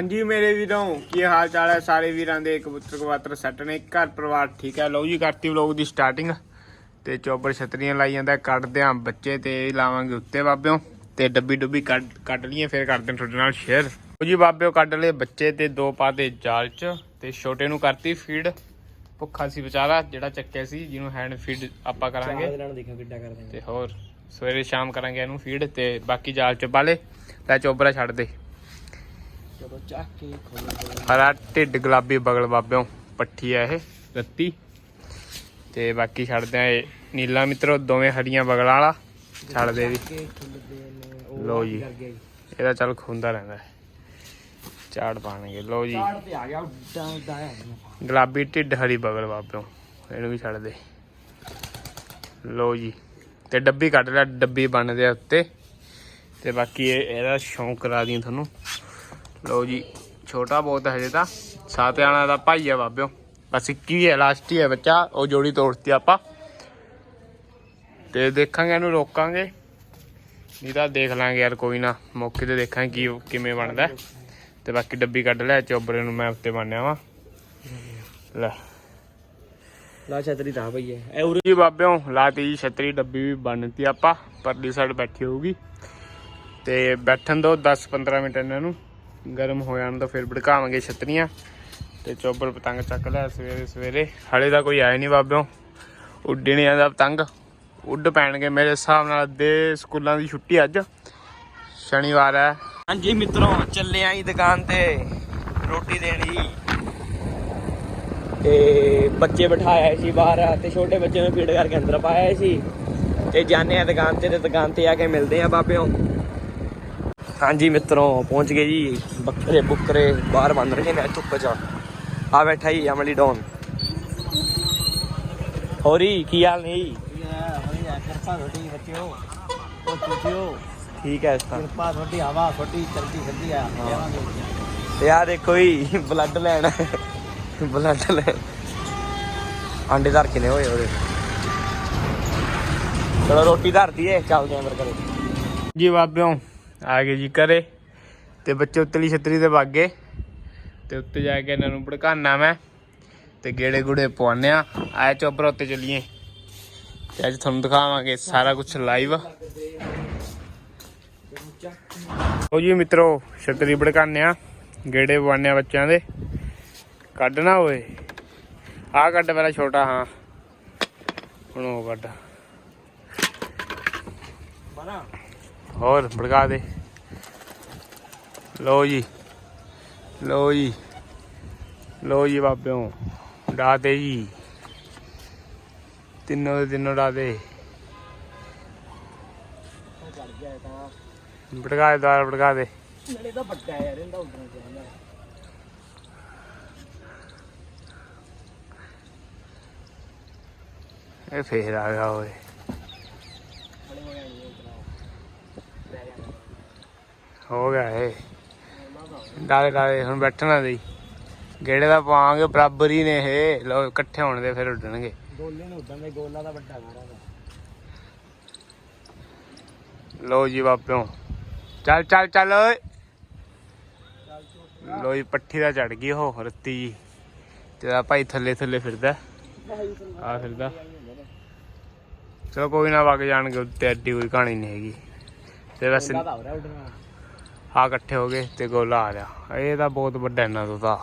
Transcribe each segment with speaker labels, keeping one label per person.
Speaker 1: ਹਾਂਜੀ ਮੇਰੇ ਵੀਰੋ ਕੀ ਹਾਲ ਚਾਲ ਹੈ? ਸਾਰੇ ਵੀਰਾਂ ਦੇ ਕਬੂਤਰ ਕਵਾਤਰ ਸੈੱਟ ਨੇ। ਘਰ ਪਰਿਵਾਰ ਠੀਕ ਹੈ? ਲਓ ਜੀ ਕਰਤੀ ਵਲੋਗ ਦੀ ਸਟਾਰਟਿੰਗ ਤੇ ਚੋਬਰ ਛਤਰੀਆਂ ਲਾਈ ਜਾਂਦਾ ਕੱਢਦੇ ਆਂ ਬੱਚੇ ਤੇ ਲਾਵਾਂਗੇ ਉੱਤੇ ਬਾਬਿਓ। ਤੇ ਡੱਬੀ ਡੁੱਬੀ ਕੱਢ ਕੱਢ ਲਈਏ ਫਿਰ ਕਰਦੇ ਹਾਂ ਤੁਹਾਡੇ ਨਾਲ ਸ਼ੇਅਰ ਲਓ ਜੀ ਬਾਬਿਓ ਕੱਢ ਲਏ ਬੱਚੇ ਤੇ ਦੋ ਪਾਤੇ ਜਾਲ ਚ। ਤੇ ਛੋਟੇ ਨੂੰ ਕਰਤੀ ਫੀਡ ਭੁੱਖਾ ਸੀ ਵਿਚਾਰਾ ਜਿਹੜਾ ਚੱਕਿਆ ਸੀ ਜਿਹਨੂੰ ਹੈਂਡ ਫੀਡ ਆਪਾਂ ਕਰਾਂਗੇ। ਤੇ ਹੋਰ ਸਵੇਰੇ ਸ਼ਾਮ ਕਰਾਂਗੇ ਇਹਨੂੰ ਫੀਡ ਤੇ ਬਾਕੀ ਜਾਲ ਚ ਬਾਲੇ ਲੈ ਚੋਬਰਾ ਛੱਡ ਦੇ।
Speaker 2: ਚਲੋ ਚੱਕ ਕੇ ਖੋਲੋ
Speaker 1: ਹਰਾ ਢਿੱਡ ਗੁਲਾਬੀ ਬਗਲ ਬਾਬਿਓ ਪੱਠੀ ਆ ਇਹ। ਰੱਤੀ। ਤੇ ਬਾਕੀ ਛੱਡਦੇ ਆ ਇਹ। ਨੀਲਾ ਮਿੱਤਰੋ ਦੋਵੇਂ ਹਰੀਆਂ ਬਗਲਾਂ ਵਾਲਾ। ਛੱਡ ਦੇ ਵੀ। ਲਓ ਜੀ। ਇਹਦਾ ਚੱਲ ਖੁੰਦਾ ਰਹਿੰਦਾ ਹੈ। ਝਾੜ ਪਾਣਗੇ। ਲਓ ਜੀ।
Speaker 2: ਕਾੜ ਤੇ ਆ ਗਿਆ ਉੱਡਾ ਉੱਡਾ ਆ
Speaker 1: ਗੁਲਾਬੀ ਢਿੱਡ ਹਰੀ ਬਗਲ ਬਾਬਿਓ। ਇਹਨੂੰ ਵੀ ਛੱਡ ਦੇ। ਲਓ ਜੀ। ਤੇ ਡੱਬੀ ਕੱਢ ਲੈ ਡੱਬੀ ਬਣਦੇ ਆ ਉੱਤੇ। ਤੇ ਬਾਕੀ ਇਹ ਇਹਦਾ ਸ਼ੌਂਕ ਕਰਾ ਦੀ ਤੁਹਾਨੂੰ। ਲਓ ਜੀ ਛੋਟਾ ਬਹੁਤ ਹਜੇ ਤਾਂ। ਸਾਤੇ ਆਣਾ ਦਾ ਭਾਈ ਆ ਬਾਬਿਓ। ਬਸ ਇੱਕ ਹੀ ਹੈ ਲਾਸਟ ਹੀ ਹੈ ਬੱਚਾ ਉਹ ਜੋੜੀ ਤੋੜਤੀ ਆਪਾਂ। ਤੇ ਦੇਖਾਂਗੇ ਇਹਨੂੰ ਰੋਕਾਂਗੇ। ਨਹੀਂ ਤਾਂ ਦੇਖ ਲਾਂਗੇ ਯਾਰ ਕੋਈ ਨਾ। ਮੌਕੇ ਤੇ ਦੇਖਾਂਗੇ ਕੀ ਕਿਵੇਂ ਬਣਦਾ। ਤੇ ਬਾਕੀ ਡੱਬੀ ਕੱਢ ਲੈ ਚੋਬਰੇ ਨੂੰ ਮੈਂ ਉੱਤੇ ਬੰਨਿਆ ਵਾ। ਲੈ।
Speaker 2: ਲਾ ਛਤਰੀ ਤਾਂ ਹੈ ਇਹ ਉਰੇ
Speaker 1: ਜੀ ਬਾਬਿਓ ਲਾਤੀ ਜੀ ਛਤਰੀ ਡੱਬੀ ਵੀ ਬੰਨਤੀ ਆਪਾਂ। ਪਰਲੀ ਸਾਈਡ ਬੈਠੀ ਹੋਊਗੀ। ਤੇ ਬੈਠਣ ਦੋ 10-15 ਮਿੰਟ ਇਹਨਾਂ ਨੂੰ। ਗਰਮ ਹੋ ਜਾਣ ਤਾਂ ਫਿਰ ਭੜਕਾਵਾਂਗੇ ਛਤਰੀਆਂ ਤੇ ਚੋਬਰ ਪਤੰਗ ਚੱਕ ਲਿਆ ਸਵੇਰੇ ਸਵੇਰੇ। ਹਲੇ ਤਾਂ ਕੋਈ ਆਇਆ ਨਹੀਂ ਬਾਬਿਓ। ਉੱਡਣਿਆਂ ਦਾ ਪਤੰਗ। ਉੱਡ ਪੈਣਗੇ ਮੇਰੇ ਹਿਸਾਬ ਨਾਲ ਅੱਧੇ ਸਕੂਲਾਂ ਦੀ ਛੁੱਟੀ ਅੱਜ। ਸ਼ਨੀਵਾਰ ਹੈ।
Speaker 2: ਹਾਂਜੀ ਮਿੱਤਰੋ, ਚੱਲੇ ਆਂ ਜੀ ਦੁਕਾਨ ਤੇ ਰੋਟੀ ਦੇਣੀ ਤੇ ਬੱਚੇ ਬਿਠਾਇਆ ਸੀ ਬਾਹਰ ਤੇ ਛੋਟੇ ਬੱਚੇ ਨੂੰ ਫੀਡ ਕਰਕੇ ਅੰਦਰ ਪਾਇਆ ਸੀ। ਤੇ ਜਾਣੇ ਆ ਦੁਕਾਨ ਤੇ ਤੇ ਦੁਕਾਨ ਤੇ ਆ ਕੇ ਮਿਲਦੇ ਆ ਬਾਬਿਓ। ਹਾਂਜੀ ਮਿੱਤਰੋ ਪਹੁੰਚ ਗਏ ਜੀ। ਬੱਕਰੇ ਬੁੱਕਰੇ ਬਾਹਰ ਬੰਨ ਰਹੇ ਨੇ ਧੁੱਪ ਚ ਆ ਬੈਠਾ ਜੀ ਅਮਲੀ ਡੌਨ। ਹੋਰੀ ਕੀ ਹਾਲ ਨੇ ਜੀ?
Speaker 3: ਕਿਰਪਾ ਤੁਹਾਡੀ ਬੱਚਿਓ। ਉਹ ਪੁੱਛਿਓ।
Speaker 2: ਠੀਕ ਹੈ ਇਸ ਤਾਂ
Speaker 3: ਕਿਰਪਾ ਤੁਹਾਡੀ ਹਵਾ ਤੁਹਾਡੀ ਚਲਦੀ ਫਿਰਦੀ ਆ।
Speaker 2: ਆ ਦੇਖੋ ਜੀ ਬਲੱਡ ਲੈਣ। ਬਲੱਡ ਲੈ ਆਂਡੇ ਧਰ ਕੇ ਨੇ ਹੋਏ ਉਹਦੇ। ਚਲੋ ਰੋਟੀ ਧਰ ਦਈਏ ਚੱਲਦੇ ਆਂ ਫਿਰ ਘਰੇ।
Speaker 1: ਜੀ ਬਾਬਿਓ ਆ ਗਏ ਜੀ ਘਰੇ। ਤੇ ਬੱਚੇ ਉੱਤਲੀ ਛਤਰੀ ਤੇ ਵਗ ਗਏ ਤੇ ਉੱਤੇ ਜਾ ਕੇ ਇਹਨਾਂ ਨੂੰ ਭੜਕਾਨਾ ਮੈਂ। ਤੇ ਗੇੜੇ ਗੁੜੇ ਪਵਾਉਂਦੇ ਆ। ਆਏ ਚੋਬਰ ਉੱਤੇ ਚੱਲੀਏ। ਤੇ ਅੱਜ ਤੁਹਾਨੂੰ ਦਿਖਾਵਾਂਗੇ ਸਾਰਾ ਕੁਝ ਲਾਈਵ ਹੋ ਜੀ ਮਿੱਤਰੋ, ਛਤਰੀ ਭੜਕਾਨੇ ਆ। ਗੇੜੇ ਪਵਾਉਂਦੇ ਆ ਬੱਚਿਆਂ ਦੇ। ਕੱਢਣਾ ਓਏ। ਆ ਕੱਢ ਪਹਿਲਾਂ ਛੋਟਾ, ਹਾਂ। ਹੁਣ ਉਹ ਕੱਢ।
Speaker 2: ਬਣਾ।
Speaker 1: ਹੋਰ ਭੜਕਾ ਦੇ। ਲੋ ਜੀ। ਲੋ ਜੀ। ਲੋ ਜੀ ਬਾਬਿਓ ਡਾ ਦੇ ਜੀ। ਤਿੰਨੋਂ ਦੇ ਤਿੰਨੋਂ ਡਾ ਦੇ ਭੜਕਾ ਦੇ ਦੁਆਰਾ ਭੜਕਾ ਦੇ।
Speaker 2: ਨੜੇ ਤਾਂ ਵੱਡਾ ਯਾਰ ਇਹਦਾ ਉਧਰੋਂ ਜਾਂਦਾ
Speaker 1: ਇਹ ਫੇਰ ਆ ਗਿਆ ਓਏ। ਹੋ ਗਿਆ ਇਹ। ਡਾਲੇ ਡਾਲੇ ਹੁਣ ਬੈਠਣਾ ਦੇ ਗੇੜੇ ਦਾ ਪਾਵਾਂਗੇ ਬਰਾਬਰ ਹੀ ਨੇ ਇਹ। ਲੋ ਇਕੱਠੇ ਹੋਣ ਦੇ ਫਿਰ ਉੱਡਣਗੇ।
Speaker 2: ਗੋਲੇ ਨੂੰ ਉਦਾਂ ਦੇ ਗੋਲਾ ਦਾ ਵੱਡਾ ਸਾਰਾ ਦਾ
Speaker 1: ਲੋ ਜੀ ਬਾਪਿਓ ਚੱਲ ਚੱਲ ਚੱਲ ਓਏ। ਲੋ ਜੀ ਪੱਠੀ ਦਾ ਚੜ ਗਈ ਉਹ ਰੱਤੀ ਜੀ। ਤੇਰਾ ਭਾਈ ਥੱਲੇ ਥੱਲੇ ਫਿਰਦਾ। ਆ ਫਿਰਦਾ। ਚਲੋ ਕੋਈ ਨਾ ਵਗ ਜਾਣਗੇ ਉੱਤੇ ਐਡੀ ਕੋਈ ਕਹਾਣੀ ਨਹੀਂ ਹੈਗੀ। ਤੇ ਵੈਸੇ ਆ ਇਕੱਠੇ ਹੋ ਗਏ ਤੇ ਗੋਲਾ ਆ ਰਿਹਾ। ਇਹ ਤਾਂ ਬਹੁਤ ਵੱਡਾ ਇਹਨਾਂ ਤੋਂ ਤਾਂ।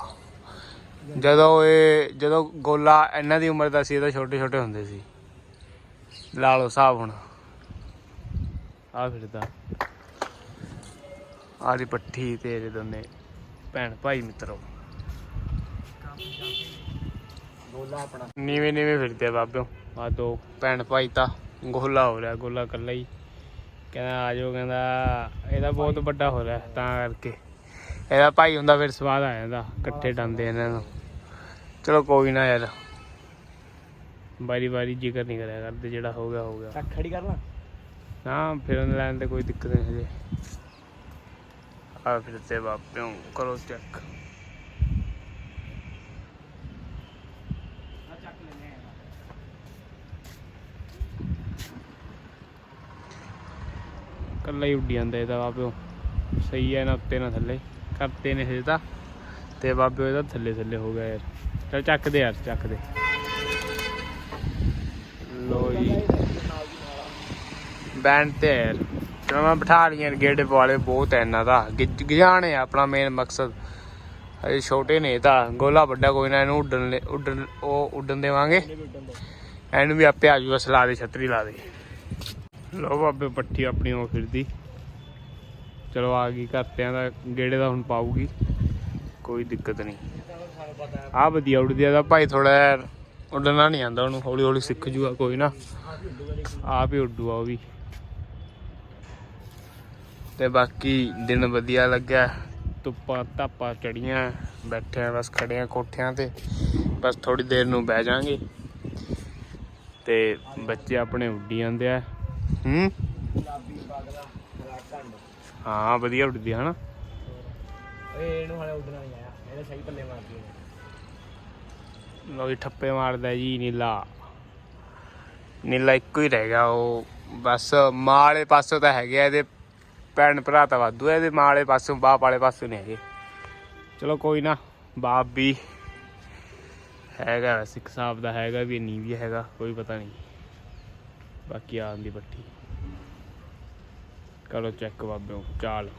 Speaker 1: ਜਦੋਂ ਇਹ ਜਦੋਂ ਗੋਲਾ ਇਹਨਾਂ ਦੀ ਉਮਰ ਦਾ ਸੀ ਇਹ ਤਾਂ ਛੋਟੇ ਛੋਟੇ ਹੁੰਦੇ ਸੀ। ਲਾ ਲਓ ਹਿਸਾਬ ਹੁਣ। ਆ ਫਿਰਦਾ ਆਦੀ ਪੱਠੀ ਤੇਰੇ ਦੋਨੇ ਭੈਣ ਭਾਈ ਮਿੱਤਰੋ।
Speaker 2: ਗੋਲਾ ਆਪਣਾ।
Speaker 1: ਨੀਵੇਂ ਨੀਵੇਂ ਫਿਰਦੇ ਆ ਬਾਬਿਓ। ਆ ਦੋ ਭੈਣ ਭਾਈ ਤਾਂ ਗੋਲਾ ਹੋ ਰਿਹਾ ਗੋਲਾ ਇਕੱਲਾ ਹੀ। ਕਹਿੰਦਾ ਆ ਜਾਓ ਕਹਿੰਦਾ ਇਹਦਾ ਬਹੁਤ ਵੱਡਾ ਹੋ ਰਿਹਾ ਤਾਂ ਕਰਕੇ। ਇਹਦਾ ਭਾਈ ਹੁੰਦਾ ਫਿਰ ਸਵਾਦ ਆ ਜਾਂਦਾ ਇਕੱਠੇ ਡਾਂਦੇ ਇਹਨਾਂ ਨੂੰ। ਚਲੋ ਕੋਈ ਨਾ ਯਾਰ। ਵਾਰੀ ਵਾਰੀ ਜ਼ਿਕਰ ਨਹੀਂ ਕਰਿਆ ਕਰਦੇ ਜਿਹੜਾ ਹੋ ਗਿਆ ਹੋ ਗਿਆ।
Speaker 2: ਖੜੀ ਕਰ ਲਾ।
Speaker 1: ਨਾ ਫਿਰਨ ਲੈਣ ਤੇ ਕੋਈ ਦਿੱਕਤ ਨਹੀਂ ਹਜੇ। ਆ ਫਿਰ ਤੇ ਬਾਪਿਓ ਕਰੋ ਚੈੱਕ ਕੱਲਾ ਹੀ ਉੱਡੀ ਜਾਂਦਾ ਇਹਦਾ ਬਾਬਿਓ ਸਹੀ ਹੈ ਨਾ ਉੱਤੇ ਨਾ ਥੱਲੇ। ਕਰਤੇ ਨੇ ਹਜੇ ਤਾਂ। ਤੇ ਬਾਬੇ ਇਹਦਾ ਥੱਲੇ ਥੱਲੇ ਹੋ ਗਿਆ ਯਾਰ। ਚਲ ਚੱਕ ਦੇ ਯਾਰ, ਚੱਕ ਦੇ। ਲੋ ਜੀ। ਬੈਂਡ ਤੇ ਯਾਰ। ਚਲੋ ਮੈਂ ਬਿਠਾ ਲਈਆਂ ਗੇੜੇ ਵਾਲੇ, ਬਹੁਤ ਹੈ ਇਹਨਾਂ ਦਾ। ਗਿਜਾਣੇ ਆ ਆਪਣਾ ਮੇਨ ਮਕਸਦ। ਅਜੇ ਛੋਟੇ ਨੇ ਇਹ ਤਾਂ। ਗੋਲਾ ਵੱਡਾ ਕੋਈ ਨਾ, ਇਹਨੂੰ ਉੱਡਣ ਲੈ- ਉੱਡਣ ਉਹ ਉੱਡਣ ਦੇਵਾਂਗੇ। ਇਹਨੂੰ ਵੀ ਆਪੇ ਆ ਜੂਗਾ ਸਲਾ ਦੇ, ਛਤਰੀ ਲਾ ਦੇ। ਲੋ ਬਾਬੇ, ਪੱਠੀ ਆਪਣੀ ਉਹ ਫਿਰਦੀ। ਚਲੋ ਆ ਗਈ ਘਰਤਿਆਂ ਦਾ, ਗੇੜੇ ਦਾ ਹੁਣ ਪਾਊਗੀ। ਕੋਈ ਦਿੱਕਤ ਨਹੀਂ। ਆ ਵਧੀਆ ਉੱਡਦੀ ਆ ਦਾ ਭਾਈ ਥੋੜਾ ਉੱਡਣਾ ਨਹੀਂ ਆਂਦਾ ਉਹਨੂੰ, ਹੌਲੀ ਹੌਲੀ ਸਿੱਖ ਜੂਗਾ, ਕੋਈ ਨਾ। ਆਪ ਹੀ ਉੱਡੂਗਾ ਉਹ ਵੀ। ਤੇ ਬਾਕੀ ਦਿਨ ਵਧੀਆ ਲੱਗਿਆ, ਧੁੱਪਾਂ ਧਾਪਾਂ ਚੜੀਆਂ ਬੈਠੇ ਬਸ ਖੜੇ ਆ ਕੋਠਿਆਂ ਤੇ, ਬਸ ਥੋੜੀ ਦੇਰ ਨੂੰ ਬਹਿ ਜਾਾਂਗੇ। ਤੇ ਬੱਚੇ ਆਪਣੇ ਉੱਡੀ ਜਾਂਦੇ ਆ। ਹੂੰ? ਹਾਂ ਵਧੀਆ ਉੱਡਦੀ ਆ ਹਨਾ?
Speaker 2: ਓਏ ਇਹਨੂੰ ਹਲੇ ਉੱਡਣਾ ਨਹੀਂ ਆਇਆ। ਇਹਨੇ ਸਹੀ ਪੱਲੇ ਮਾਰਦੀ
Speaker 1: ਲੋਈ ਠੱਪੇ ਮਾਰਦਾ ਜੀ ਨੀਲਾ। ਨੀਲਾ ਇੱਕੋ ਹੀ ਰਹਿ ਗਿਆ ਉਹ। ਬਸ ਮਾਂ ਵਾਲੇ ਪਾਸੋਂ ਤਾਂ ਹੈਗੇ ਆ ਇਹਦੇ। ਭੈਣ ਭਰਾ ਤਾਂ ਵਾਧੂ ਆ ਇਹਦੇ ਮਾਂ ਵਾਲੇ ਪਾਸੋਂ ਬਾਪ ਵਾਲੇ ਪਾਸੋਂ ਨਹੀਂ ਹੈਗੇ। ਚਲੋ ਕੋਈ ਨਾ ਬਾਪ ਵੀ ਹੈਗਾ ਸਿੱਖ ਸਾਹਿਬ ਦਾ ਹੈਗਾ ਵੀ ਨਹੀਂ ਵੀ ਹੈਗਾ ਕੋਈ ਪਤਾ ਨਹੀਂ। ਬਾਕੀ ਆਉਣ ਦੀ ਪੱਟੀ ਕਰੋ ਚੈੱਕ ਬਾਬਿਓ, ਚਾਲ।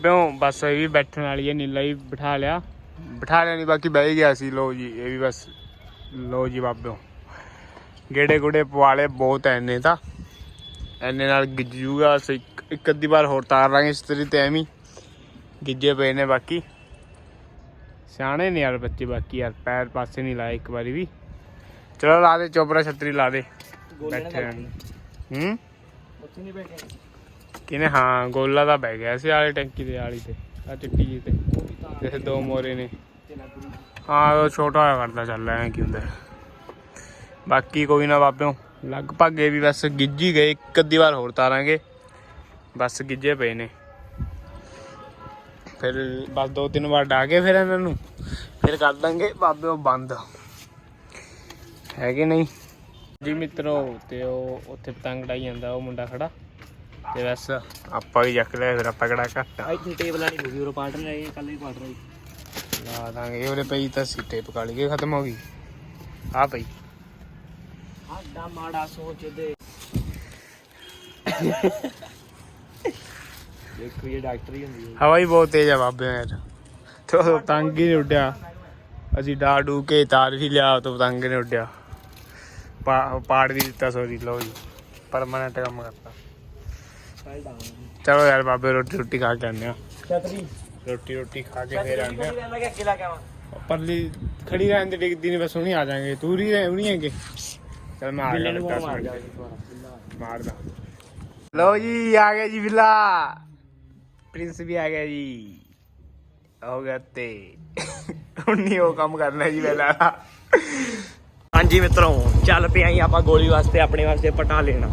Speaker 1: ਬਿਓ ਬਸ ਇਹ ਵੀ ਬੈਠਣ ਵਾਲੀ ਹੈ, ਨੀਲਾ ਹੀ ਬਿਠਾ ਲਿਆ। ਬਿਠਾ ਲਿਆ ਨਹੀਂ, ਬਾਕੀ ਬਹਿ ਗਿਆ ਸੀ ਲੋ ਜੀ, ਇਹ ਵੀ ਬਸ ਲੋ ਜੀ ਬਾਬਿਓ। ਗੇੜੇ ਗੁੜੇ ਪਵਾਲੇ ਬਹੁਤ ਐ ਇੰਨੇ ਤਾਂ। ਐਨੇ ਨਾਲ ਗਿੱਜੂਗਾ, ਅਸੀਂ ਇੱਕ- ਅੱਧੀ ਵਾਰ ਹੋਰ ਤਾਰ ਲਾਂਗੇ ਇਸ ਤਰੀ ਤੇ ਐਵੇਂ ਗਿੱਜੇ ਪਏ ਨੇ ਬਾਕੀ। ਸਿਆਣੇ ਨੇ ਯਾਰ ਬੱਚੇ ਬਾਕੀ ਯਾਰ ਪੈਰ ਪਾਸੇ ਨਹੀਂ ਲਾਏ ਇੱਕ ਵਾਰੀ ਵੀ। ਚਲੋ ਲਾ ਦੇ ਚੋਪੜਾ ਛਤਰੀ ਲਾ ਦੇ। ਬੈਠੇ ਹੂੰ?
Speaker 2: ਉੱਥੇ ਨਹੀਂ ਬੈਠੇ।
Speaker 1: ਕਿਨੇ ਹਾਂ ਗੋਲਾ ਦਾ ਬਹਿ ਗਿਆ ਸੀ ਆਲੇ ਟੈਂਕੀ ਦੇ ਆਲੀ ਤੇ ਆ ਚਿੱਟੀ ਜੀ ਤੇ। ਜਿੱਥੇ ਦੋ ਮੋਰੇ ਨੇ। ਹਾਂ ਉਹ ਛੋਟਾ ਹੋਇਆ ਕਰਦਾ ਚੱਲ ਐ ਕੀ ਹੁੰਦਾ। ਬਾਕੀ ਕੋਈ ਨਾ ਬਾਬਿਓ ਲਗਭਗ ਇਹ ਵੀ ਬਸ ਗਿੱਜੀ ਗਏ ਇੱਕ ਅੱਧੀ ਵਾਰ ਹੋਰ ਤਾਰਾਂਗੇ। ਬਸ ਗਿੱਜੇ ਪਏ ਨੇ। ਫਿਰ ਬਸ ਦੋ ਤਿੰਨ ਵਾਰ ਡਾ ਕੇ ਫਿਰ ਇਹਨਾਂ ਨੂੰ। ਫਿਰ ਕਰ ਦਾਂਗੇ ਬਾਬਿਓ ਬੰਦ। ਹੈ ਕਿ ਨਹੀਂ? ਜੀ ਮਿੱਤਰੋ ਤੇ ਉਹ ਉੱਥੇ ਪਤੰਗ ਡਾਈ ਜਾਂਦਾ ਉਹ ਮੁੰਡਾ ਖੜਾ। ਤੇ ਬਸ ਆਪਾਂ ਵੀ ਚੱਕ ਲਿਆ ਫਿਰ ਆਪਾਂ ਕਿਹੜਾ ਘੱਟ ਆ।
Speaker 2: ਇੱਥੇ ਟੇਬਲ ਵਾਲੀ ਉਹ ਹੈ ਕੱਲ ਹੀ ਪਾਰਟਨਰ ਹੈ
Speaker 1: ਲਾ ਦਾਂਗੇ ਉਹਦੇ ਪਈ ਤਾਂ ਸੀਟੇ ਪਕਾ ਲਈ ਖਤਮ ਹੋ ਗਈ। ਆ ਪਈ।
Speaker 2: ਆਡਾ ਮਾੜਾ ਸੋਚਦੇ ਦੇਖੋ ਇਹ ਡਾਕਟਰ ਹੀ ਹੁੰਦੀ ਹੈ।
Speaker 1: ਹਵਾ ਹੀ ਬਹੁਤ ਤੇਜ਼ ਆ ਬਾਬੇ ਯਾਰ ਤੋ। ਪਤੰਗ ਹੀ ਨਹੀਂ ਉੱਡਿਆ। ਅਸੀਂ ਡਾ ਡੂ ਕੇ ਤਾਰ ਵੀ ਲਿਆ ਤੋ ਪਤੰਗ ਨੇ ਉੱਡਿਆ। ਪਾੜ ਵੀ ਦਿੱਤਾ ਸੋਰੀ ਲੋ ਜੀ। ਪਰਮਾਨੈਂਟ ਕੰਮ ਕਰਤਾ। ਚਲੋ ਯਾਰ ਬਾਬੇ ਰੋਟੀ ਰੋਟੀ ਖਾ ਕੇ ਆਉਂਦੇ ਆ
Speaker 2: ਛਤਰੀ।
Speaker 1: ਰੋਟੀ ਰੋਟੀ ਖਾ ਕੇ ਫੇਰ ਆਉਂਦੇ ਆ?
Speaker 2: ਕਿਵੇਂ
Speaker 1: ਪਰਲੀ ਖੜੀ ਰਹਿਣ ਦੇ ਡਿੱਗਦੀ ਨਹੀਂ ਬਸ ਹੁਣੀ ਆ ਜਾਾਂਗੇ। ਤੂੰ ਹੀ ਰਹਿ ਹੁਣੀ ਹੈਗੇ। ਚਲ ਮੈਂ ਆ ਗਿਆ ਮਾਰਦਾ। ਲੋ ਜੀ ਆ ਗਿਆ ਜੀ ਬਿੱਲਾ। ਪ੍ਰਿੰਸ ਵੀ ਆ ਗਿਆ ਜੀ। ਹੋ ਗਿਆ ਤੇ। ਹੁਣ ਨਹੀਂ ਉਹ ਕੰਮ ਕਰਨਾ ਜੀ ਪਹਿਲਾਂ
Speaker 2: ਹਾਂਜੀ ਮਿੱਤਰੋ, ਚੱਲ ਪਿਆ ਹੀ ਆਪਾਂ ਗੋਲੀ ਵਾਸਤੇ, ਆਪਣੇ ਵਾਸਤੇ ਪਟਾ ਲੈਣਾ।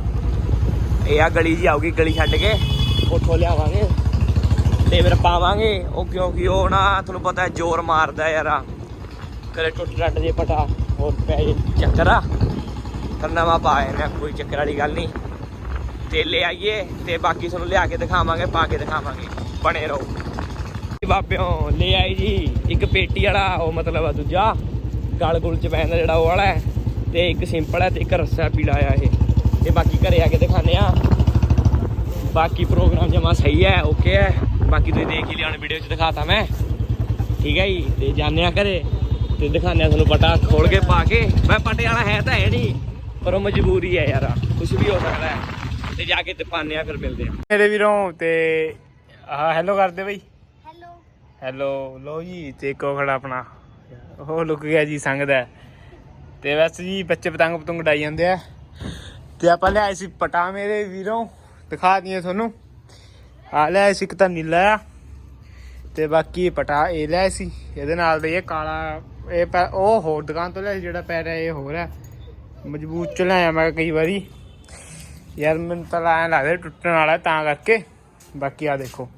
Speaker 2: ਇਹ ਆ ਗਲੀ ਜੀ ਆਉਗੀ ਗਲੀ ਛੱਡ ਕੇ ਉੱਥੋਂ ਲਿਆਵਾਂਗੇ। ਤੇ ਫਿਰ ਪਾਵਾਂਗੇ। ਉਹ ਕਿਉਂਕਿ ਉਹ ਨਾ ਤੁਹਾਨੂੰ ਪਤਾ ਹੈ, ਜ਼ੋਰ ਮਾਰਦਾ ਯਾਰ ਆ। ਕਦੇ ਟੁੱਟ ਟੱਟ ਜੇ ਪਟਾ, ਹੋਰ ਪੈ ਜੇ ਚੱਕਰ ਆ। ਤਾਂ ਨਵਾਂ ਪਾਏ ਨੇ ਕੋਈ ਚੱਕਰ ਵਾਲੀ ਗੱਲ ਨਹੀਂ। ਤੇ ਲੈ ਆਈਏ ਤੇ ਬਾਕੀ ਤੁਹਾਨੂੰ ਲਿਆ ਕੇ ਦਿਖਾਵਾਂਗੇ, ਪਾ ਕੇ ਦਿਖਾਵਾਂਗੇ। ਬਣੇ ਰਹੋ। ਬਾਬਿਓ, ਲੈ ਆਈ ਜੀ, ਇੱਕ ਪੇਟੀ ਵਾਲਾ, ਉਹ ਮਤਲਬ ਆ ਦੂਜਾ। ਗਲ ਗੁਲ ਚ ਪੈਂਦਾ ਜਿਹੜਾ ਉਹ ਵਾਲਾ ਹੈ, ਤੇ ਇੱਕ ਸਿੰਪਲ ਹੈ ਤੇ ਇੱਕ ਰੱਸਾ ਪੀਲਾ ਆ ਇਹ। ਤੇ ਬਾਕੀ ਘਰੇ ਆ ਕੇ ਦਿਖਾਣੇ ਆ ਬਾਕੀ ਪ੍ਰੋਗਰਾਮ ਜਮਾ ਸਹੀ ਹੈ ਓਕੇ ਹੈ। ਬਾਕੀ ਤੁਸੀਂ ਦੇਖ ਹੀ ਲਿਆ, ਹੁਣ ਵੀਡੀਓ ਚ ਦਿਖਾਤਾ ਮੈਂ। ਠੀਕ ਹੈ ਜੀ, ਤੇ ਜਾਣੇ ਆ ਘਰੇ। ਤੇ ਦਿਖਾਣੇ ਆ ਤੁਹਾਨੂੰ ਪਟਾ ਖੋਲ ਕੇ ਪਾ ਕੇ। ਮੈਂ ਪਟੇ ਹੈ ਤਾਂ ਹੈ ਨਹੀਂ, ਪਰ ਉਹ ਮਜਬੂਰੀ ਹੈ ਯਾਰ ਕੁਝ ਵੀ ਹੋ ਸਕਦਾ ਹੈ। ਤੇ ਜਾ ਕੇ ਤੇ ਪਾਣੇ ਆ ਫਿਰ ਮਿਲਦੇ ਆ।
Speaker 1: ਮੇਰੇ ਵੀਰੋਂ ਤੇ ਆਹ ਹੈਲੋ ਕਰਦੇ ਬਈ।
Speaker 4: ਹੈਲੋ
Speaker 1: ਹੈਲੋ ਲੋ ਜੀ ਤੇ ਕੋ ਖੜਾ ਆਪਣਾ। ਉਹ ਲੁਕ ਗਿਆ ਜੀ ਸੰਗ ਦਾ। ਤੇ ਬਸ ਜੀ ਬੱਚੇ ਪਤੰਗ ਪਤੰਗ ਉਡਾਈ ਜਾਂਦੇ ਆ। ਤੇ ਆਪਾਂ ਲਿਆਏ ਸੀ ਪਟਾ ਮੇਰੇ ਵੀਰੋਂ। ਦਿਖਾ ਦਈਏ ਤੁਹਾਨੂੰ। ਆ ਲਿਆਏ ਸੀ ਇੱਕ ਤਾਂ ਨੀਲਾ ਆ। ਤੇ ਬਾਕੀ ਪਟਾ ਇਹ ਲਿਆਏ ਸੀ। ਇਹਦੇ ਨਾਲ ਦੇ ਇਹ ਕਾਲਾ ਇਹ ਪੈ- ਉਹ ਹੋਰ ਦੁਕਾਨ ਤੋਂ ਲਿਆ ਸੀ ਜਿਹੜਾ ਪੈ ਰਿਹਾ ਇਹ ਹੋਰ ਹੈ ਮਜ਼ਬੂਤ ਚ ਲਿਆਇਆ ਮੈਂ ਕਈ ਵਾਰੀ। ਯਾਰ ਮੈਨੂੰ ਤਾਂ ਐਂ ਲੱਗਦਾ ਟੁੱਟਣ ਵਾਲਾ ਤਾਂ ਕਰਕੇ। ਬਾਕੀ ਆ ਦੇਖੋ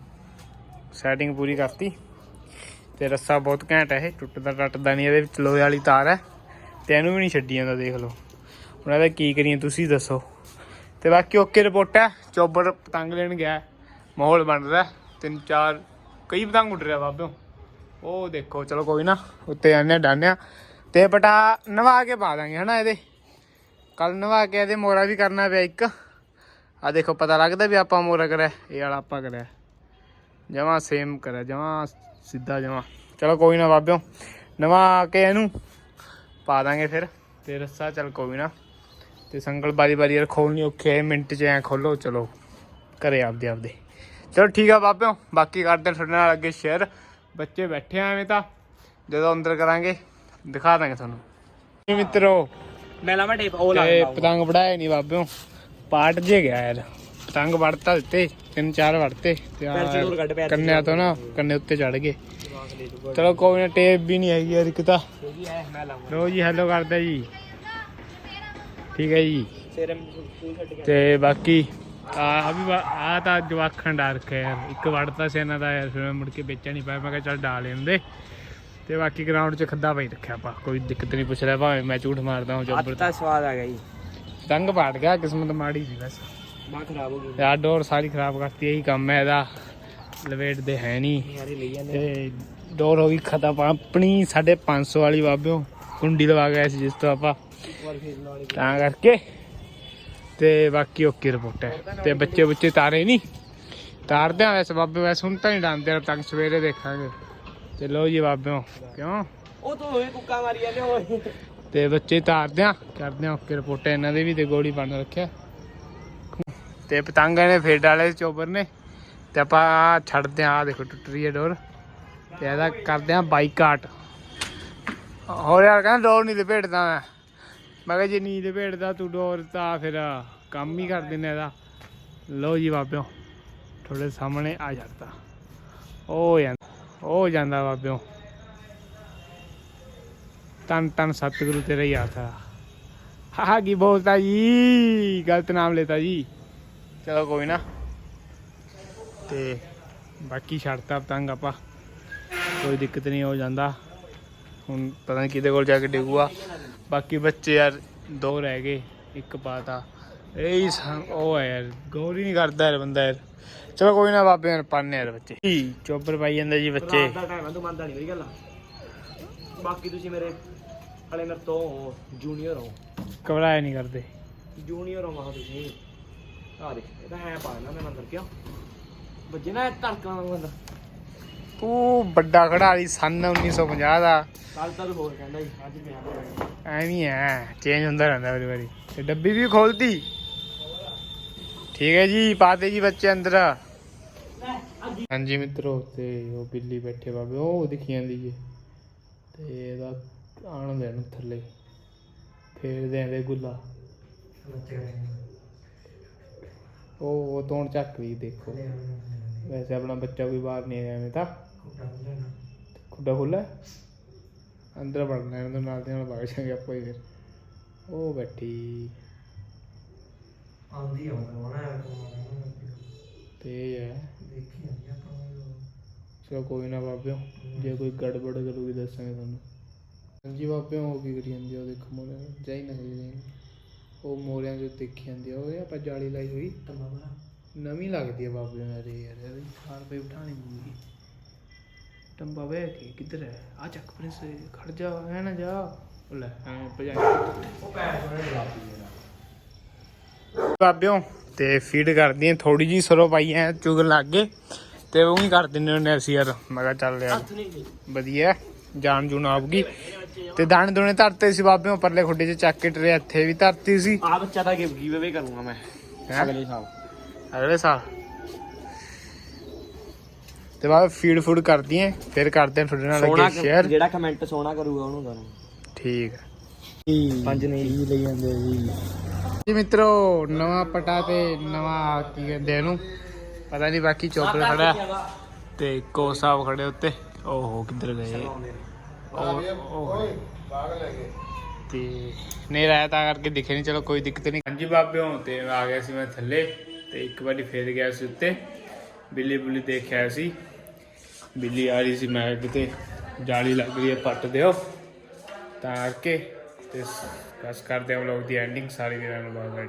Speaker 1: ਸੈਟਿੰਗ ਪੂਰੀ ਕਰਤੀ। ਤੇ ਰੱਸਾ ਬਹੁਤ ਘੈਂਟ ਹੈ ਇਹ, ਟੁੱਟਦਾ ਟੱਟਦਾ ਨਹੀਂ, ਇਹਦੇ ਵਿੱਚ ਲੋਹੇ ਵਾਲੀ ਤਾਰ ਹੈ। ਤੇ ਇਹਨੂੰ ਵੀ ਨਹੀਂ ਛੱਡੀ ਜਾਂਦਾ, ਦੇਖ ਲਓ। ਹੁਣ ਇਹਦਾ ਕੀ ਕਰੀਏ, ਤੁਸੀਂ ਦੱਸੋ। ਤੇ ਬਾਕੀ ਓਕੇ ਰਿਪੋਰਟ ਹੈ ਚੋਬਰ ਪਤੰਗ ਲੈਣ ਗਿਆ ਮਾਹੌਲ ਬਣ ਰਿਹਾ ਤਿੰਨ ਚਾਰ, ਕਈ ਪਤੰਗ ਉੱਡ ਰਿਹਾ ਬਾਬਿਓ। ਉਹ ਦੇਖੋ, ਚਲੋ ਕੋਈ ਨਾ, ਉੱਤੇ ਜਾਂਦੇ ਡਾਨਿਆ ਤੇ ਬਟਾ ਨਵਾ ਕੇ ਪਾ ਦਾਂਗੇ, ਹਨਾ ਇਹਦੇ। ਕੱਲ ਨਵਾ ਕੇ ਇਹਦੇ ਮੋਰਾ ਵੀ ਕਰਨਾ ਪਿਆ ਇੱਕ। ਆ ਦੇਖੋ ਪਤਾ ਲੱਗਦਾ ਵੀ ਆਪਾਂ ਮੋਰਾ ਕਰਿਆ ਇਹ ਵਾਲਾ ਆਪਾਂ ਕਰਿਆ। ਜਮਾ ਸੇਮ ਕਰਿਆ ਜਮਾ ਸਿੱਧਾ ਜਮਾ। ਚਲੋ ਕੋਈ ਨਾ ਬਾਬਿਓ ਨਵਾ ਕੇ ਇਹਨੂੰ ਪਾ ਦਾਂਗੇ ਫਿਰ। ਤੇ ਰੱਸਾ ਚੱਲ ਕੋਈ ਨਾ। ਤੇ ਸੰਗਲ ਬਾਰੀ ਬਾਰੀ ਯਾਰ ਖੋਲਣੀ ਔਖੀ ਮਿੰਟ ਚ ਐ ਖੋਲੋ ਚਲੋ ਘਰੇ ਆਪਦੇ ਆਪਦੇ। ਚਲੋ ਠੀਕ ਆ ਬਾਬਿਓ ਬਾਕੀ ਕਰਦੇ ਤੁਹਾਡੇ ਨਾਲ ਅੱਗੇ ਸ਼ੇਅਰ ਬੱਚੇ ਬੈਠੇ ਆ ਐਵੇਂ ਤਾਂ ਜਦੋਂ ਅੰਦਰ ਕਰਾਂਗੇ ਦਿਖਾ ਦਾਂਗੇ ਤੁਹਾਨੂੰ। ਮਿੱਤਰੋ
Speaker 2: ਮੈਂ ਲਾਵਾਂ ਟੇਪ ਉਹ ਲਾ
Speaker 1: ਪਤੰਗ ਵੜਾਏ ਨਹੀਂ ਬਾਬਿਓ। ਪਾਟ ਜੇ ਗਿਆ ਯਾਰ। ਪਤੰਗ ਵੜਤਾ ਦਿੱਤੇ ਤਿੰਨ ਚਾਰ ਵੜਤੇ ਤੇ ਆਹ ਕੰਨਿਆਂ ਤੋਂ ਨਾ ਕੰਨੇ ਉੱਤੇ ਚੜ ਗਏ। ਚਲੋ ਕੋਈ ਨਾ ਟੇਪ ਵੀ ਨਹੀਂ ਹੈਗੀ ਯਾਰ ਇੱਕ ਤਾਂ। ਲੋ ਜੀ ਹੈਲੋ ਕਰਦਾ ਜੀ। ਠੀਕ ਹੈ ਜੀ।
Speaker 2: ਕੇ
Speaker 1: ਤੇ ਬਾਕੀ ਆ ਵੀ ਆ ਤਾਂ ਜਵਾਖਣ ਡਾਰ ਰੱਖਿਆ ਯਾਰ। ਇੱਕ ਵੜਤਾ ਸੀ ਇਹਨਾਂ ਦਾ ਯਾਰ ਫਿਰ ਮੈਂ ਮੁੜ ਕੇ ਵੇਚਿਆ ਨਹੀਂ ਪਾਇਆ। ਮੈਂ ਕਿਹਾ ਚੱਲ ਡਾਲ ਲੈਂਦੇ ਤੇ ਬਾਕੀ ਗਰਾਊਂਡ 'ਚ ਖੱਦਾ ਪਈ ਰੱਖਿਆ ਆਪਾਂ। ਕੋਈ ਦਿੱਕਤ ਨਹੀਂ ਪੁੱਛ ਰਿਹਾ ਭਾਵੇਂ ਮੈਂ ਝੂਠ ਮਾਰਦਾ ਹਾਂ ਜੱਬਰ
Speaker 2: ਤਾਂ ਸਵਾਦ ਆ ਗਿਆ ਜੀ।
Speaker 1: ਤੰਗ ਪਾਟ ਗਿਆ ਕਿਸਮਤ ਮਾੜੀ ਸੀ ਬਸ।
Speaker 2: ਬਾਹ ਖਰਾਬ ਹੋ ਗਈ।
Speaker 1: ਯਾਰ ਡੋਰ ਸਾਰੀ ਖਰਾਬ ਕਰਤੀ ਇਹੀ ਕੰਮ ਹੈ ਇਹਦਾ। ਲਵੇਟ ਦੇ ਹੈ ਨਹੀਂ। ਤੇ ਡੋਰ ਹੋ ਗਈ ਖਤਮ। ਆਪਣੀ 550 ਵਾਲੀ ਬਾਬਿਓ ਕੁੰਡੀ ਲਵਾ ਗਿਆ ਸੀ ਜਿਸ ਤੋਂ ਆਪਾਂ। ਤਾਂ ਕਰਕੇ। ਤੇ ਬਾਕੀ ਓਕੇ ਰਿਪੋਰਟ ਹੈ। ਤੇ ਬੱਚੇ ਬੱਚੇ ਤਾਰੇ ਨਹੀਂ। ਤਾਰਦੇ ਆ ਵੈਸੇ ਬਾਬੇ ਵੈਸੇ ਹੁਣ ਤਾਂ ਨਹੀਂ ਡਾਂਦੇ ਤੱਕ ਸਵੇਰੇ ਦੇਖਾਂਗੇ। ਤੇ ਲੋ ਜੀ ਬਾਬਿਓ ਕਿਉਂ?
Speaker 2: ਉਹ ਤੋਂ ਹੋਏ ਕੁੱਕਾ ਮਾਰੀ ਜਾਂਦੇ ਓਏ
Speaker 1: ਤੇ ਬੱਚੇ ਤਾਰਦੇ ਆ, ਕਰਦੇ ਆ ਓਕੇ ਰਿਪੋਰਟ, ਇਹਨਾਂ ਦੇ ਵੀ ਤੇ ਗੋਲੀ ਬਣ ਰੱਖਿਆ। ਤੇ ਪਤੰਗਾਂ ਨੇ ਫੇਰ ਡਾਲੇ ਚੋਬਰ ਨੇ, ਤੇ ਆਪਾਂ ਛੱਡਦੇ ਆ, ਆਹ ਦੇਖੋ ਟੁੱਟ ਰਹੀ ਹੈ ਡੋਰ। ਤੇ ਇਹਦਾ ਕਰਦੇ ਆ ਬਾਈਕਾਟ। ਹੋਰ ਯਾਰ ਕਹਿੰਦਾ ਡੋਰ ਨਹੀਂ ਲਪੇਟਦਾ ਮੈਂ। ਮੈਂ ਕਿਹਾ ਜੇ ਨਹੀਂ ਲਪੇਟਦਾ ਤੂੰ ਡੋਰ ਤਾਂ ਫਿਰ ਕੰਮ ਹੀ ਕਰ ਦਿੰਨੇ ਇਹਦਾ। ਲੋ ਜੀ ਬਾਬਿਓ, ਤੁਹਾਡੇ ਸਾਹਮਣੇ ਆ ਜਾਂਦਾ ਉਹ ਜਾਂਦਾ ਉਹ ਜਾਂਦਾ ਬਾਬਿਓ। ਤਨ ਤਨ ਸਤਿਗੁਰੂ ਤੇਰਾ ਹੀ ਆਸਰਾ ਹਾ ਕੀ ਬੋਲਤਾ ਜੀ? ਗਲਤ ਨਾਮ ਲੈਤਾ ਜੀ। ਚਲੋ ਕੋਈ ਨਾ। ਤੇ ਬਾਕੀ ਛੱਡਤਾ ਪਤੰਗ ਆਪਾਂ। ਕੋਈ ਦਿੱਕਤ ਨਹੀਂ, ਹੋ ਜਾਂਦਾ। ਹੁਣ ਪਤਾ ਨਹੀਂ ਕਿਹਦੇ ਕੋਲ ਜਾ ਕੇ ਡਿੱਗੂਗਾ। ਬਾਕੀ ਬੱਚੇ ਯਾਰ ਦੋ ਰਹਿ ਗਏ, ਇੱਕ ਪਾਤਾ। ਇਹ ਹੀ ਉਹ ਹੈ ਯਾਰ, ਗੌਰ ਹੀ ਨਹੀਂ ਕਰਦਾ ਯਾਰ ਬੰਦਾ ਯਾਰ। ਚਲੋ ਕੋਈ ਨਾ, ਬਾਬੇ ਯਾਰ ਪਾਣੇ ਯਾਰ ਬੱਚੇ। ਜੀ, ਚੋਬਰ ਪਾਈ ਜਾਂਦਾ ਜੀ ਬੱਚੇ।
Speaker 2: ਬਾਕੀ ਤੁਸੀਂ ਮੇਰੇ ਹਲੇ ਮੇਰੇ ਤੋਂ ਜੂਨੀਅਰ ਹੋ।
Speaker 1: ਘਬਰਾਇਆ ਨਹੀਂ ਕਰਦੇ।
Speaker 2: ਜੂਨੀਅਰ ਹੋ ਮਹਾ ਤੁਸੀਂ। ਆ ਦੇਖ ਇਹ ਤਾਂ ਐ ਪਾ ਲੈਣਾ ਮੈਂ ਅੰਦਰ ਕਿਉਂ? ਵੱਜੇ ਨਾ ਧੜਕਾਂ ਵਾਂਗੂ ਅੰਦਰ।
Speaker 1: ਤੂੰ ਵੱਡਾ ਖਿਡਾਰੀ ਸਨ 1950 ਦਾ।
Speaker 2: ਕੱਲ ਤੱਕ ਹੋਰ ਕਹਿੰਦਾ ਜੀ ਅੱਜ ਮੈਂ
Speaker 1: ਐਵੇਂ ਹੀ ਹੈ ਚੇਂਜ ਹੁੰਦਾ ਰਹਿੰਦਾ ਵਾਰੀ ਵਾਰੀ। ਤੇ ਡੱਬੀ ਵੀ ਖੋਲਤੀ। ਠੀਕ ਹੈ ਜੀ ਪਾਤੇ ਜੀ ਬੱਚੇ ਅੰਦਰ। ਹਾਂਜੀ ਮਿੱਤਰੋ ਤੇ ਉਹ ਬਿੱਲੀ ਬੈਠੇ ਬਾਬੇ ਉਹ ਦਿਖੀ ਜਾਂਦੀ ਜੀ ਤੇ ਇਹਦਾ ਆਣ ਦੇਣ ਥੱਲੇ। ਫੇਰ ਦੇਂਦੇ ਗੁੱਲਾ। ਉਹ ਉਹ ਤੋਣ ਚੱਕ ਵੀ ਦੇਖੋ। ਵੈਸੇ ਆਪਣਾ ਬੱਚਾ ਕੋਈ ਬਾਹਰ ਨਹੀਂ ਆਇਆ ਐਵੇਂ ਤਾਂ। ਖੁੱਡਾ ਖੁੱਲਾ ਅੰਦਰ ਵੜਨਾ ਇਹਨਾਂ ਦੇ ਨਾਲ ਦੇ ਨਾਲ ਵਗ ਜਾਗੇ ਆਪਾਂ ਹੀ ਫਿਰ। ਉਹ ਬੈਠੀ।
Speaker 3: ਆਉਂਦੀ ਆਉਂਦਾ
Speaker 1: ਤੇ ਇਹ ਹੈ।
Speaker 3: ਦੇਖੀ
Speaker 1: ਚਲੋ ਕੋਈ ਨਾ ਬਾਬਿਓ, ਜੇ ਕੋਈ ਗੜਬੜ ਕਰੂਗੀ ਦੱਸਾਂਗੇ ਤੁਹਾਨੂੰ। ਹਾਂਜੀ ਬਾਬਿਓ, ਉਹ ਕੀ ਕਰੀ ਜਾਂਦੀ ਆ, ਉਹ ਦੇਖੋ ਮੋਰਿਆਂ ਨੂੰ। ਜਾਈ ਨਾ ਕਰੀ ਜਾਈ। ਉਹ ਮੋਰਿਆਂ ਜੋ ਦੇਖੀ ਜਾਂਦੀ ਆ, ਉਹ ਆਪਾਂ ਜਾਲੀ ਲਾਈ ਹੋਈ। ਨਵੀਂ ਲੱਗਦੀ ਆ ਬਾਬਿਓ ਮੇਰੇ ਯਾਰ, ਇਹਦੀ ਸਾਰ ਪੇ ਉਠਾਣੀ ਪਊਗੀ। ਟੰਬਾ ਵੇ ਕਿ ਕਿੱਧਰ ਹੈ? ਆ ਚੱਕ ਪ੍ਰਿੰਸ ਖੜ ਜਾ ਹੈ ਨਾ ਜਾ। ਉਹ ਲੈ, ਐਂ ਭਜਾਈ।
Speaker 2: ਉਹ ਪੈਰ ਸੋਣੇ ਲਾਤੀ
Speaker 1: ਬਾਬਿਓ, ਤੇ ਫੀਡ ਕਰਦੀ ਆ ਥੋੜੀ ਜੀ ਸਰੋਂ ਪਾਈ ਐ, ਚੁਗ ਲੱਗ ਗਏ ਤੇ ਉਹ ਹੀ ਕਰ ਦਿੰਦੇ ਹੁੰਦੇ ਅਸੀਂ ਯਾਰ। ਮੈਂ ਕਿਹਾ ਚੱਲ ਯਾਰ ਵਧੀਆ ਜਾਨ ਜੂਨ ਆਉਗੀ ਤੇ ਦਾਣੇ ਦੋਣੇ ਧਰਤੇ ਸੀ ਬਾਬਿਓ ਪਰਲੇ ਖੁੱਡੇ 'ਚ ਚੱਕ ਕੇ ਟਰੇ ਇੱਥੇ ਵੀ ਧਰਤੀ ਸੀ।
Speaker 2: ਆ ਬੱਚਾ ਤਾਂ ਗਿਵ ਗਿਵ ਕਰੂੰਗਾ ਮੈਂ
Speaker 1: ਹੈਂ?
Speaker 2: ਅਗਲੇ ਸਾਲ।
Speaker 1: ਅਗਲੇ ਸਾਲ। ਤੇ ਬਾਅਦ ਫੀਡ ਫੂਡ ਕਰਦੀ ਐ ਫਿਰ ਕਰਦੇ ਆ ਤੁਹਾਡੇ ਨਾਲ ਅੱਗੇ ਸ਼ੇਅਰ
Speaker 2: ਜਿਹੜਾ ਕਮੈਂਟ ਸੋਨਾ ਕਰੂਗਾ ਉਹਨੂੰ ਕਰਾਂ
Speaker 1: ਠੀਕ
Speaker 2: ਪੰਜ ਨਹੀਂ
Speaker 1: ਲਈ ਜਾਂਦੇ ਜੀ ਜੀ ਮਿੱਤਰੋ ਨਵਾਂ ਪਟਾ ਤੇ ਨਵਾਂ ਕੀ ਕਹਿੰਦੇ ਇਹਨੂੰ? ਪਤਾ ਨਹੀਂ ਬਾਕੀ ਚੋਪਰ ਖੜਾ ਤੇ ਕੋ ਸਾਹਿਬ ਖੜੇ ਉੱਤੇ। ਓਹੋ ਕਿੱਧਰ ਗਏ? ਉਹ ਉਹ ਤੇ ਨਹੀਂ ਰਾਇਆ ਤਾਂ ਕਰਕੇ ਦਿਖੇ ਨਹੀਂ ਚਲੋ ਕੋਈ ਦਿੱਕਤ ਨਹੀਂ ਹਾਂਜੀ ਬਾਬਿਓ ਤੇ ਆ ਗਿਆ ਸੀ ਮੈਂ ਥੱਲੇ ਤੇ ਇੱਕ ਵਾਰੀ ਫੇਰ ਗਿਆ ਸੀ ਉੱਤੇ। ਬਿੱਲੀ ਬੁੱਲੀ ਦੇਖਿਆ ਸੀ। ਬਿੱਲੀ ਆ ਰਹੀ ਸੀ ਮੈਂ ਕਿਤੇ। ਜਾਲੀ ਲੱਗ ਰਹੀ ਹੈ ਪੱਟ ਦਿਓ। ਤਾਂ ਕਰਕੇ ਤੇ ਬਸ ਕਰਦੇ ਹਾਂ ਵਲੌਗ ਦੀ ਐਂਡਿੰਗ ਸਾਰੀ ਵੀਰਾਂ ਨੂੰ ਬਹੁਤ ਬੜਾ